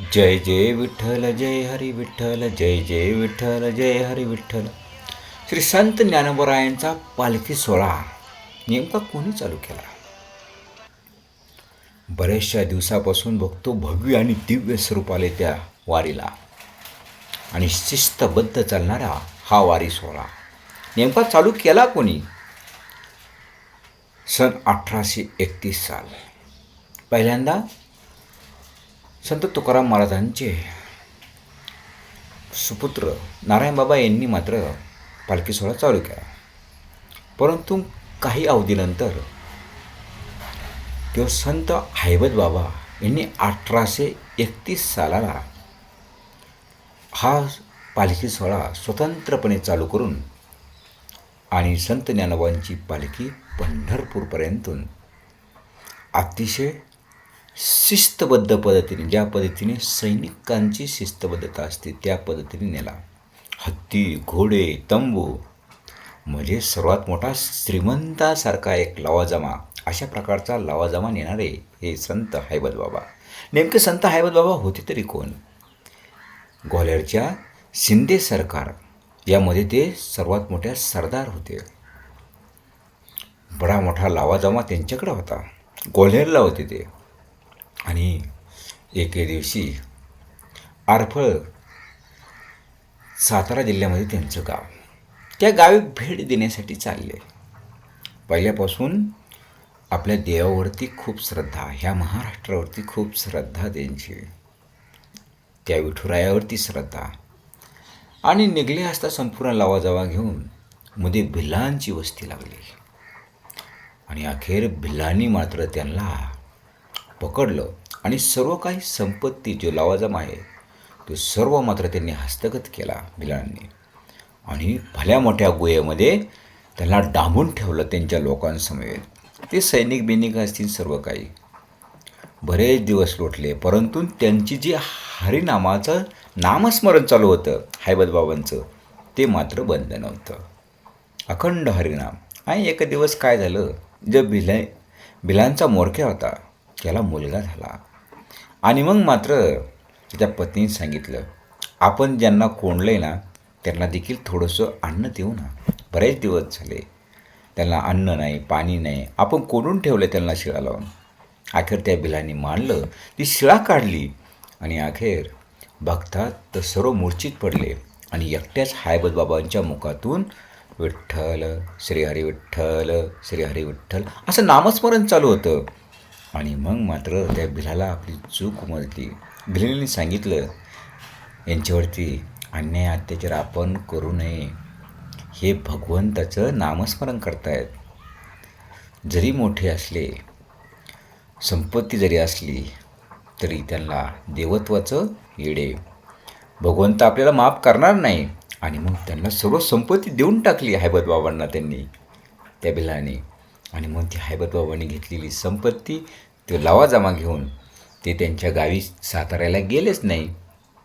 जय जय विठ्ठल जय हरी विठ्ठल जय जय विठ्ठल जय हरी विठ्ठल. श्री संत ज्ञानोबरायांचा पालखी सोहळा नेमका कोणी चालू केला? बऱ्याचशा दिवसापासून बघतो भव्य आणि दिव्य स्वरूपाले त्या वारीला आणि शिस्तबद्ध चालणारा हा वारी सोहळा नेमका चालू केला कोणी? सन अठराशे एकतीस साल. पहिल्यांदा संत तुकाराम महाराजांचे सुपुत्र नारायणबाबा यांनी मात्र पालखी सोहळा चालू केला. परंतु काही अवधीनंतर तेव्हा संत हैबत बाबा यांनी अठराशे एकतीस सालाला हा पालखी सोहळा स्वतंत्रपणे चालू करून आणि संत ज्ञानोबांची पालखी पंढरपूरपर्यंतून अतिशय शिस्तबद्ध पद्धतीने ज्या पद्धतीने सैनिकांची शिस्तबद्धता असते त्या पद्धतीने नेला. हत्ती घोडे तंबू म्हणजे सर्वात मोठा श्रीमंतासारखा एक लवाजमा अशा प्रकारचा लवाजमा नेणारे हे संत हैबत बाबा. नेमके संत हैबत बाबा होते तरी कोण? ग्वाल्हेरच्या शिंदे सरकार यामध्ये ते सर्वात मोठ्या सरदार होते. बडा मोठा लावाजमा त्यांच्याकडे होता. ग्वाल्हेरला होते ते. आणि एके दिवशी आरफळ सातारा जिल्ह्यामध्ये त्यांचं गाव. त्या गावी भेट देण्यासाठी चालले. पहिल्यापासून आपल्या देवावरती खूप श्रद्धा ह्या महाराष्ट्रावरती खूप श्रद्धा त्यांची. त्या विठुरायावरती श्रद्धा. आणि निघले असता संपूर्ण लावाजावा घेऊन मध्ये भिल्लांची वस्ती लागली. आणि अखेर भिल्लांनी मात्र त्यांना पकडलं आणि सर्व काही संपत्ती जो लवाजम आहे तो सर्व मात्र त्यांनी हस्तगत केला भिलांनी आणि भल्या मोठ्या गुहेमध्ये त्यांना डांबून ठेवलं त्यांच्या लोकांसमवेत. ते सैनिक बिनिक असतील सर्व काही. बरेच दिवस लोटले परंतु त्यांची जी हरिनामाचं नामस्मरण चालू होतं हैबतबाबांचं ते मात्र बंद नव्हतं. अखंड हरिनाम. आणि एक दिवस काय झालं? जे भिला भिलांचा मोरक्या होता. त्याला मुलगा झाला. आणि मग मात्र त्या पत्नीने सांगितलं आपण ज्यांना कोंडलं आहे ना त्यांना देखील थोडंसं अन्न देऊ ना. बरेच दिवस झाले. त्यांना अन्न नाही पाणी नाही. आपण कोंडून ठेवलं त्यांना शिळा लावून. अखेर त्या बिलांनी मांडलं ती शिळा काढली. आणि अखेर बघतात तर सर्व मूर्छित पडले. आणि एकट्याच हायबत बाबांच्या मुखातून विठ्ठल श्रीहरी विठ्ठल श्रीहरी विठ्ठल असं नामस्मरण चालू होतं. आणि मग मात्र त्या भिलाला आपली चूक उमजली भिलेने सांगितलं यांच्यावरती अन्याय अत्याचार आपण करू नये. हे भगवंताचं नामस्मरण करतायत. जरी मोठे असले संपत्ती जरी असली तरी त्यांना देवत्वाचं येडे. भगवंत आपल्याला माफ करणार नाही. आणि मग त्यांना सर्व संपत्ती देऊन टाकली हैबत बाबांना त्यांनी त्या भिलाने आणि मग ती हैबत घेतलेली संपत्ती ते लवाजमा घेऊन ते त्यांच्या गावी साताऱ्याला गेलेच नाही.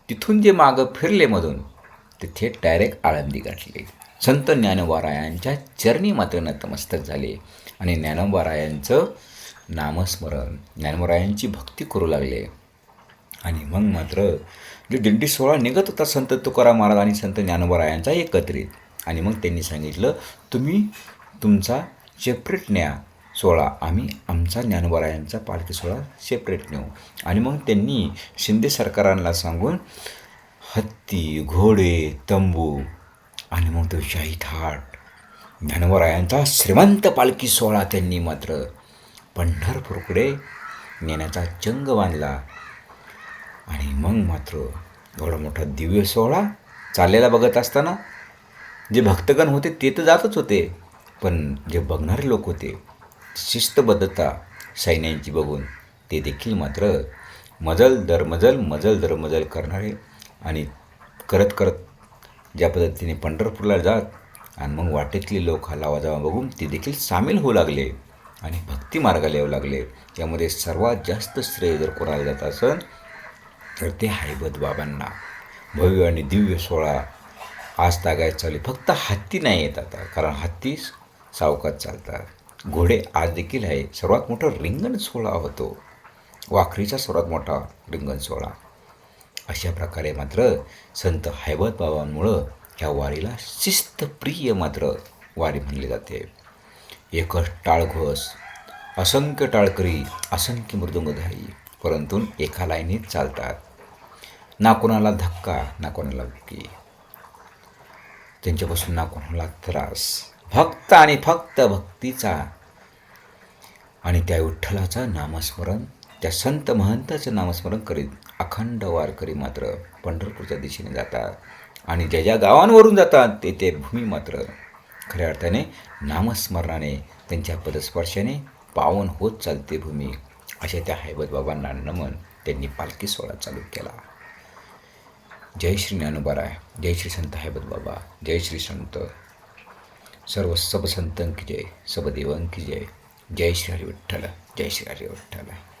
तिथून जे मागं फिरले मधून ते थेट डायरेक्ट आळंदी गाठले संत ज्ञानोबारायांच्या चरणी मात्र नतमस्तक झाले आणि ज्ञानोबारायांचं नामस्मरण ज्ञानोबारायांची भक्ती करू लागले. आणि मग मात्र जो दिंडी सोहळा निघत होता संत तुकाराम महाराज आणि संत ज्ञानोबारायांचा एकत्रित आणि मग त्यांनी सांगितलं तुम्ही तुमचा सेपरेट न्या. सोहळा आम्ही आमचा ज्ञानोबारायांचा पालखी सोहळा सेपरेट नेऊ. आणि मग त्यांनी शिंदे सरकारांना सांगून हत्ती घोडे तंबू आणि मग तो शाही थाट. ज्ञानोबारायांचा श्रीमंत पालखी सोहळा त्यांनी मात्र पंढरपूरकडे नेण्याचा चंग बांधला. आणि मग मात्र एवढा मोठा दिव्य सोहळा चाललेला बघत असताना जे भक्तगण होते ते तर जातच होते. पण जे बघणारे लोक होते शिस्तबद्धता सैन्यांची बघून ते देखील मात्र मजल दर मजल मजल दर मजल करणारे आणि करत करत ज्या पद्धतीने पंढरपूरला जात आणि मग वाटेतले लोक हा लावाजावा बघून ते देखील सामील होऊ लागले आणि भक्ती मार्गाला येऊ लागले. त्यामध्ये सर्वात जास्त श्रेय जर कोणाला जात असेल तर ते हैबत बाबांना. भव्य आणि दिव्य सोहळा आज तागायत चालू फक्त हत्ती नाही येत आता कारण हत्तीस सावकात चालतात. घोडे आज देखील आहे. सर्वात मोठा रिंगण सोहळा होतो. वाखरीचा सर्वात मोठा रिंगण सोहळा. अशा प्रकारे मात्र संत हैबत बाबांमुळं ह्या वारीला शिस्तप्रिय मात्र वारी म्हणली जाते. एकच टाळघोस असंख्य टाळकरी असंख्य मृदुंगधारी परंतु एका लाईनीत चालतात. ना कोणाला धक्का ना कोणाला बुकी त्यांच्यापासून ना कोणाला त्रास. फक्त आणि फक्त भक्तीचा आणि त्या विठ्ठलाचं नामस्मरण त्या संत महंताचं नामस्मरण करीत अखंड वारकरी मात्र पंढरपूरच्या दिशेने जातात आणि ज्या ज्या गावांवरून जातात ते ते भूमी मात्र. खऱ्या अर्थाने नामस्मरणाने त्यांच्या पदस्पर्शाने पावन होत चालते भूमी अशा त्या हैबत बाबांना नमन त्यांनी पालखी सोहळा चालू केला. जय श्री ज्ञानोबाराय जय श्री संत हैबत बाबा जय श्री संत सर्व सब जय सबदेवांकी जय। जय श्री हरी जय श्री हरी